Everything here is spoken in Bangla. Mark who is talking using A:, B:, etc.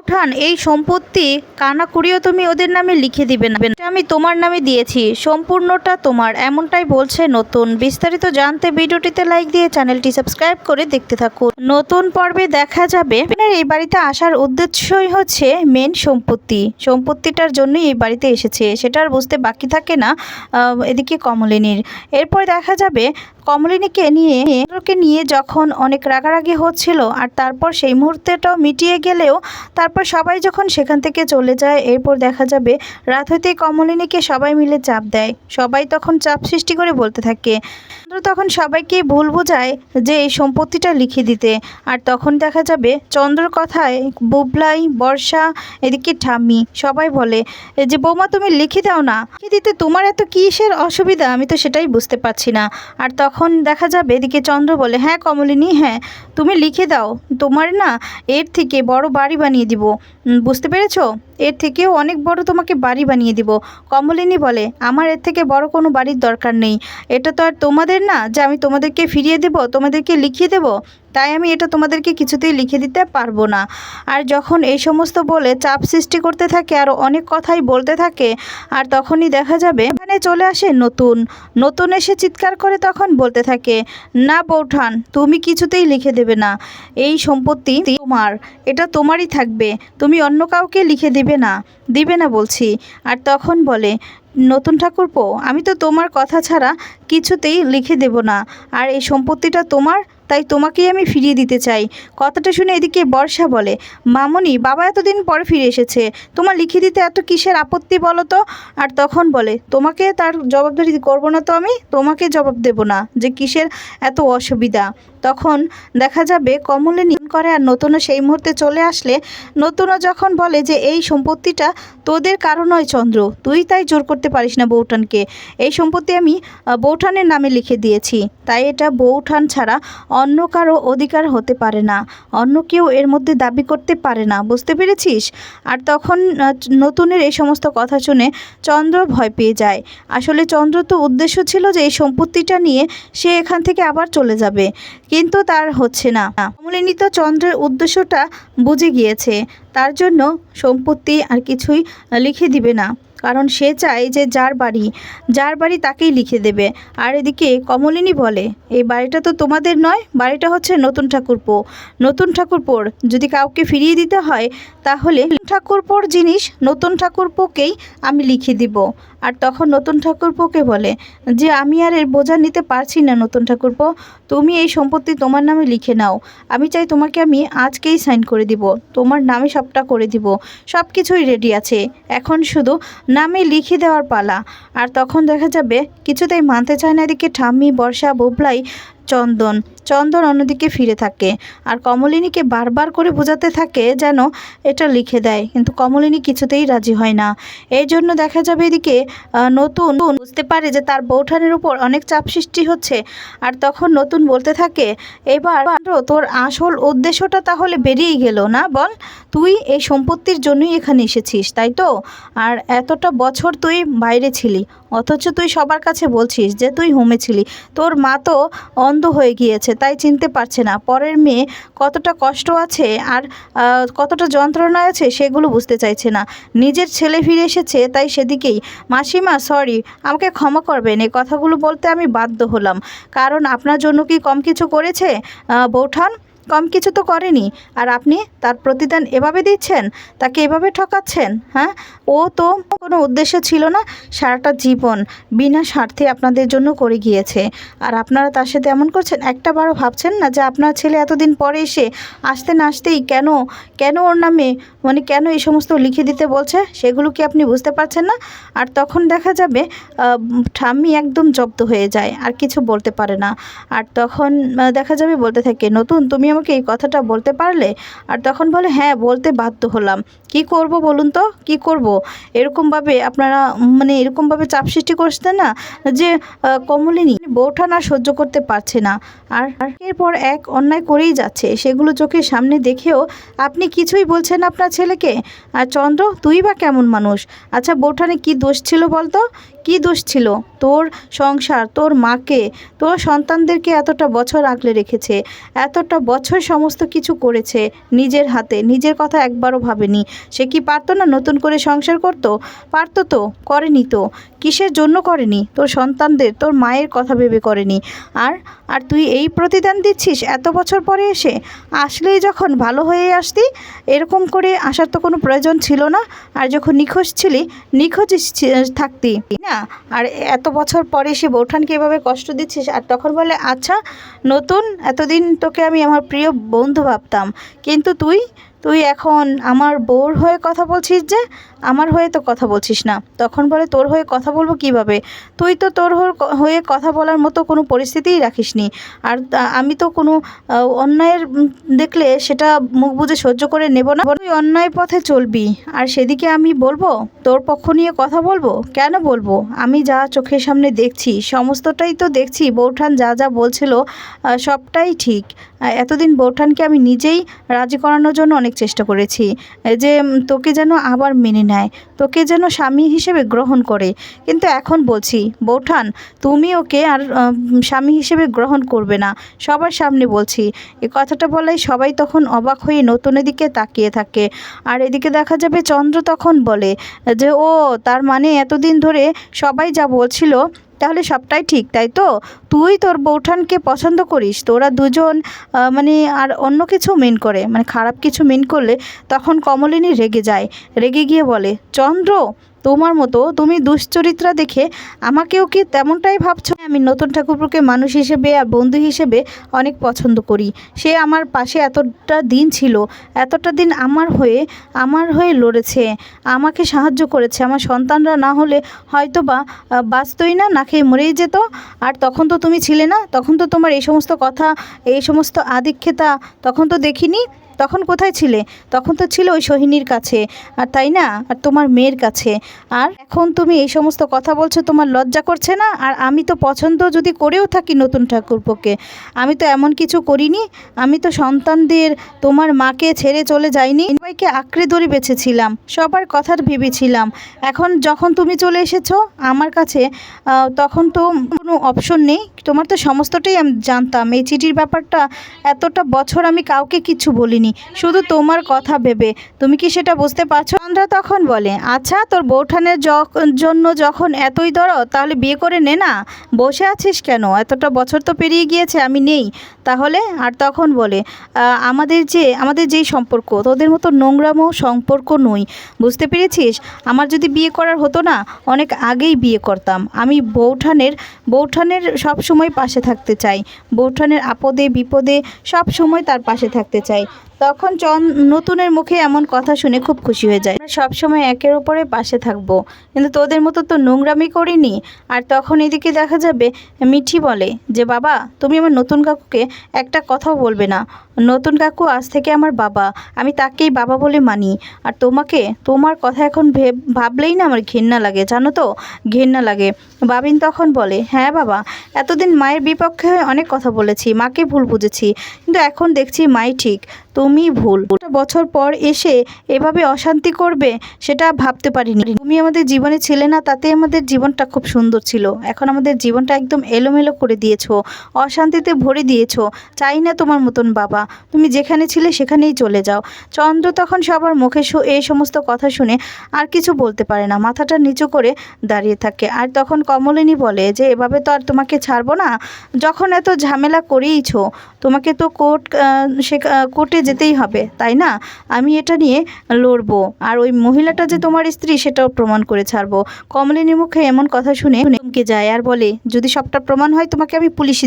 A: উঠান, এই সম্পত্তি কানা করিও তুমি ওদের নামে লিখে দিবে না। আমি তোমার নামে দিয়েছি, সম্পূর্ণটা তোমার, এমনটাই বলছে নতুন। বিস্তারিত জানতে ভিডিওটিতে লাইক দিয়ে চ্যানেলটি সাবস্ক্রাইব করে দেখতে থাকুন। নতুন পর্বে দেখা যাবে। এই বাড়িতে আসার উদ্দেশ্যই হচ্ছে মেন সম্পত্তি। সম্পত্তিটার জন্যই এই বাড়িতে এসেছে। সেটা আর বুঝতে বাকি থাকে না এদিকে কমলিনীর। এরপর দেখা যাবে কমলিনীকে নিয়ে নিয়ে যখন অনেক রাগারাগি হচ্ছিল, আর তারপর সেই মুহূর্তেটাও মিটিয়ে গেলেও তারপর সবাই যখন সেখান থেকে চলে যায়, এরপর দেখা যাবে রাত হইতেই কমলিনীকে সবাই মিলে চাপ দেয়। সবাই তখন চাপ সৃষ্টি করে বলতে থাকে। চন্দ্র তখন সবাইকে ভুল বোঝায় যে এই সম্পত্তিটা লিখে দিতে। আর তখন দেখা যাবে চন্দ্রর কথায় বুবলাই, বর্ষা, এদিকে ঠাম্মি সবাই বলে যে বৌমা, তুমি লিখে দাও না। লিখে দিতে তোমার এত কিসের অসুবিধা? আমি তো সেটাই বুঝতে পারছি না। আর তখন দেখা যাবে এদিকে চন্দ্র বলে হ্যাঁ কমলিনী হ্যাঁ তুমি লিখে দাও। তোমার না এর থেকে বড় বাড়ি বানিয়ে দিব। বুঝতে পেরেছ? এর থেকেও অনেক বড় তোমাকে বাড়ি বানিয়ে দিব। কমলিনী বলে, আমার এর থেকে বড় কোনো বাড়ির দরকার নেই। এটা তো আর তোমাদের না, যে আমি তোমাদেরকে ফিরিয়ে দেব, তোমাদেরকে লিখিয়ে দেব? তাই আমি এটা তোমাদেরকে কিছুতেই লিখে দিতে পারব না। আর যখন এই সমস্ত বলে চাপ সৃষ্টি করতে থাকে, আর অনেক কথাই বলতে থাকে, আর তখনই দেখা যাবে এখানে চলে আসে নতুন। নতুন এসে চিৎকার করে তখন বলতে থাকে, না বৌঠান, তুমি কিছুতেই লিখে দেবে না। এই সম্পত্তি তোমার, এটা তোমারই থাকবে। তুমি অন্য কাউকে লিখে দিবে না দিবে না বলছি। আর তখন বলে নতুন ঠাকুরপো, আমি তো তোমার কথা ছাড়া কিছুতেই লিখে দেব না। আর এই সম্পত্তিটা তোমার, তাই তোমাকেই আমি ফিরিয়ে দিতে চাই। কথাটা শুনে এদিকে বর্ষা বলে, মামনি, বাবা এতদিন পরে ফিরে এসেছে। তোমার লিখে দিতে এত কিসের আপত্তি বলো তো? আর তখন বলে, তোমাকে তার জবাবদারি করব না তো আমি? তোমাকে জবাব দেব না, যে কিসের এত অসুবিধা। তখন দেখা যাবে কমলিনী করে আর নতুনও সেই মুহূর্তে চলে আসলে, নতুনও যখন বলে যে এই সম্পত্তিটা তোদের কারণ নয় চন্দ্র, তুই তাই জোর করতে পারিস না বৌঠানকে। এই সম্পত্তি আমি বৌঠানের নামে লিখে দিয়েছি। তাই এটা বৌঠান ছাড়া অন্য কারও অধিকার হতে পারে না। অন্য কেউ এর মধ্যে দাবি করতে পারে না। বুঝতে পেরেছিস? আর তখন নতুনের এই সমস্ত কথা শুনে চন্দ্র ভয় পেয়ে যায়। আসলে চন্দ্র তো উদ্দেশ্য ছিল যে এই সম্পত্তিটা নিয়ে সে এখান থেকে আবার চলে যাবে। কিন্তু তার হচ্ছে না। কমলিনী তো চন্দ্রের উদ্দেশ্যটা বুঝে গিয়েছে। তার জন্য সম্পত্তি আর কিছুই লিখে দিবে না। কারণ সে চায় যে যার বাড়ি যার বাড়ি তাকেই লিখে দেবে। আর এদিকে কমলিনী বলে, এই বাড়িটা তো তোমাদের নয়, বাড়িটা হচ্ছে নতুন ঠাকুরপো। নতুন ঠাকুরপোর যদি কাউকে ফিরিয়ে দিতে হয়, তাহলে ঠাকুরপোর জিনিস নতুন ঠাকুরপোকেই আমি লিখে দিব। আর তখন নতুন ঠাকুরপোকে বলে যে, আমি আর এর বোঝা নিতে পারছি না নতুন ঠাকুরপো। তুমি এই সম্পত্তি তোমার নামে লিখে নাও। আমি চাই তোমাকে আমি আজকেই সাইন করে দিব। তোমার নামে সবটা করে দিব। সব কিছুই রেডি আছে। এখন শুধু নামে লিখে দেওয়ার পালা। আর তখন দেখা যাবে, কিছুতেই মানতে চায় না এদিকে ঠাম্মি, বর্ষা, বুবলাই চন্দন। চন্দন অন্যদিকে ফিরে থাকে। আর কমলিনীকে বারবার করে বোঝাতে থাকে যেন এটা লিখে দেয়। কিন্তু কমলিনী কিছুতেই রাজি হয় না। এই জন্য দেখা যাবে এদিকে নতুন বুঝতে পারে যে তার বৌঠানের উপর অনেক চাপ সৃষ্টি হচ্ছে। আর তখন নতুন বলতে থাকে, এবার তোর আসল উদ্দেশ্যটা তাহলে বেরিয়েই গেল, না বল? তুই এই সম্পত্তির জন্যই এখানে এসেছিস, তাই তো? আর এতটা বছর তুই বাইরে ছিলি। অথচ তুই সবার কাছে বলছিস যে তুই হোমে ছিলি। তোর মা তো অন্ধ হয়ে গিয়েছে, তাই চিনতে পারছে না। পরের মেয়ে কতটা কষ্ট আছে আর কতটা যন্ত্রণা আছে সেগুলো বুঝতে চাইছে না। নিজের ছেলে ফিরে এসেছে, তাই সেদিকেই। মাসিমা সরি আমাকে ক্ষমা করবেন, এই কথাগুলো বলতে আমি বাধ্য হলাম। কারণ আপনার জন্য কি কম কিছু করেছে? বৌঠান? কম কিছু তো করেনি। আর আপনি তার প্রতিদান এভাবে দিচ্ছেন? তাকে এভাবে ঠকাচ্ছেন? হ্যাঁ? ও তো কোনো উদ্দেশ্য ছিল না, সারাটা জীবন বিনা স্বার্থে আপনাদের জন্য করে গিয়েছে। আর আপনারা তার সাথে এমন করছেন? একটা বারও ভাবছেন না যে আপনার ছেলে এতদিন পরে এসে আসতে না আসতেই কেন কেন ওর নামে মানে কেন এই সমস্ত লিখে দিতে বলছে? সেগুলো কি আপনি বুঝতে পারছেন না? আর তখন দেখা যাবে ঠাম্মি একদম জব্দ হয়ে যায়, আর কিছু বলতে পারে না। আর তখন দেখা যাবে বলতে থাকে, নতুন তুমি আমাকে এই কথাটা বলতে পারলে? আর তখন বলে হ্যাঁ বলতে বাধ্য হলাম। কি করব বলুন তো? কি করব? এরকমভাবে আপনারা মানে এরকমভাবে চাপ সৃষ্টি করছেন না যে কমলিনী বৌঠান আর সহ্য করতে পারছে না। আর এরপর এক অন্যায় করেই যাচ্ছে। সেগুলো চোখের সামনে দেখেও আপনি কিছুই বলছেন আপনার ছেলেকে? আর চন্দ্র, তুই বা কেমন মানুষ? আচ্ছা বৌঠানে কি দোষ ছিল বলতো? কি দোষ ছিল? তোর সংসার, তোর মাকে, তোর সন্তানদেরকে এতটা বছর আগলে রেখেছে, এতটা বছর সমস্ত কিছু করেছে নিজের হাতে, নিজের কথা একবারও ভাবেনি। সে কি পারতো না নতুন করে সংসার করতো? পারতো তো, করেনি তো। কিসের জন্য করেনি? তোর সন্তানদের, তোর মায়ের কথা ভেবে করেনি। আর আর তুই এই প্রতিদান দিচ্ছিস এত বছর পরে এসে? আসলেই যখন ভালো হয়ে আসতি, এরকম করে আসার তো কোনো প্রয়োজন ছিল না। আর যখন নিখোঁজ ছিলি, নিখোঁজ থাকতি। না আর এত বছর পরে সে বৌঠানকে এভাবে কষ্ট দিচ্ছিস? আর তখন বলে আচ্ছা নতুন, এতদিন তোকে আমি আমার প্রিয় বন্ধু ভাবতাম। কিন্তু তুই তুই এখন আমার বউর হয়ে কথা বলছিস যে? আমার হয়ে তো কথা বলছিস না। তখন বলে, তোর হয়ে কথা বলব কীভাবে? তুই তো তোর হয়ে কথা বলার মতো কোনো পরিস্থিতিই রাখিসনি। আর আমি তো কোনো অন্যায়ের দেখলে সেটা মুখ বুজে সহ্য করে নেব না। তুই অন্যায় পথে চলবি। আর সেদিকে আমি বলব, তোর পক্ষ নিয়ে কথা বলব? কেন বলব? আমি যা চোখের সামনে দেখছি, সমস্তটাই তো দেখছি, বৌঠান যা যা বলছিল সবটাই ঠিক। এতদিন বৌঠানকে আমি নিজেই রাজি করানোর জন্য অনেক চেষ্টা করেছি, যে তোকে যেন আবার মেনে নেয়, তোকে যেন স্বামী হিসেবে গ্রহণ করে। কিন্তু এখন বলছি, বৌঠান, তুমি ওকে আর স্বামী হিসেবে গ্রহণ করবে না। সবার সামনে বলছি, এ কথাটা বলাই সবাই তখন অবাক হয়ে নতুনের দিকে তাকিয়ে থাকে। আর এদিকে দেখা যাবে চন্দ্র তখন বলে যে, ও, তার মানে এতদিন ধরে সবাই যা বলছিল তাহলে সবটাই ঠিক, তাই তো? তুই তোর বৌঠানকে পছন্দ করিস, তোরা দুজন মানে আর অন্য কিছু মিন করে মানে খারাপ কিছু মিন করলে তখন কমলিনী রেগে যায়, রেগে গিয়ে বলে, চন্দ্র তোমার মতো তুমি দুশ্চরিত্রা দেখে আমাকেও কি তেমনটাই ভাবছ? আমি নতুন ঠাকুরপুরকে মানুষ হিসেবে আর বন্ধু হিসেবে অনেক পছন্দ করি। সে আমার পাশে এতটা দিন ছিল, এতটা দিন আমার হয়ে আমার হয়ে লড়েছে, আমাকে সাহায্য করেছে। আমার সন্তানরা না হলে হয়তো বা বাঁচতই না না খেয়ে মরেই যেত। আর তখন তো তুমি ছিলে না, তখন তো তোমার এই সমস্ত কথা, এই সমস্ত আদিক্ষেতা তখন তো দেখিনি। তখন কোথায় ছিলে? তখন তো ছিল ওই সোহিনীর কাছে। আর তাই না? আর তোমার মেয়ের কাছে। আর এখন তুমি এই সমস্ত কথা বলছো, তোমার লজ্জা করছে না? আর আমি তো পছন্দ যদি করেও থাকি নতুন ঠাকুরপোকে। আমি তো এমন কিছু করিনি। আমি তো সন্তানদের তোমার মাকে ছেড়ে চলে যাইনি। সবাইকে আঁকড়ে ধরে বেঁচেছিলাম। সবার কথার ভেবেছিলাম। এখন যখন তুমি চলে এসেছ আমার কাছে তখন তো কোনো অপশন নেই। তোমার তো সমস্তটাই আমি জানতাম। এই চিঠির ব্যাপারটা এতটা বছর আমি কাউকে কিছু বলিনি। শুধু তোমার কথা ভেবে। তুমি কি সেটা বুঝতে পারছ? চন্দ্রা তখন বলে আচ্ছা তোর বৌঠানের জন্য যখন এতই দরদ, তাহলে বিয়ে করে নে না। বসে আছিস কেন? এতটা বছর তো পেরিয়ে গিয়েছে, আমি নেই। তাহলে, আর তখন বলে আমাদের যে, আমাদের যেই সম্পর্ক, তোদের মতো নোংরামো সম্পর্ক নই। বুঝতে পেরেছিস? আমার যদি বিয়ে করার হতো না, অনেক আগেই বিয়ে করতাম। আমি বৌঠানের বৌঠানের সব সময় পাশে থাকতে চাই। বৌঠানের আপদে, বিপদে সব সময় তার পাশে থাকতে চাই। তখন চন নতুনের মুখে এমন কথা শুনে খুব খুশি হয়ে যায়। সব সময় একের ওপরে পাশে থাকব, কিন্তু তোদের মতো তো নোংরামি করিনি। আর তখন এদিকে দেখা যাবে, মিঠি বলে যে, বাবা, তুমি আমার নতুন কাকুকে একটা কথাও বলবে না। নতুন কাকু আজ থেকে আমার বাবা। আমি তাকেই বাবা বলে মানি। আর তোমাকে, তোমার কথা এখন ভেব, ভাবলেই না আমার ঘেন্না লাগে, জানো তো? ঘেন্না লাগে। বাবিন তখন বলে হ্যাঁ বাবা, এতদিন মায়ের বিপক্ষে অনেক কথা বলেছি, মাকে ভুল বুঝেছি। কিন্তু এখন দেখছি মাই ঠিক। তুমি ভুল। বছর পর এসে এভাবে অশান্তি করবে, সেটা ভাবতে পারিনি। তুমি আমাদের জীবনে ছিলে না তাতে আমাদের জীবনটা খুব সুন্দর ছিল। এখন আমাদের জীবনটা একদম এলোমেলো করে দিয়েছ, অশান্তিতে ভরে দিয়েছ। চাই না তোমার মতন বাবা। তুমি যেখানে ছিলে সেখানেই চলে যাও। চন্দ্র তখন সবার মুখে এই সমস্ত কথা শুনে আর কিছু বলতে পারে না। মাথাটা নিচু করে দাঁড়িয়ে থাকে। আর তখন কমলিনী বলে যে, এভাবে তো আর তোমাকে ছাড়বো না। যখন এত ঝামেলা করেইছো, তোমাকে তো কোর্ট সে কোর্টে যেতেই হবে, তাই না? আমি এটা নিয়ে লড়বো। আর ওই মহিলাটা যে তোমার স্ত্রী, সেটাও প্রমাণ করে ছাড়বো। কমলিনীর মুখে এমন কথা শুনে যায় আর বলে, যদি সবটা প্রমাণ হয়, তোমাকে আমি পুলিশে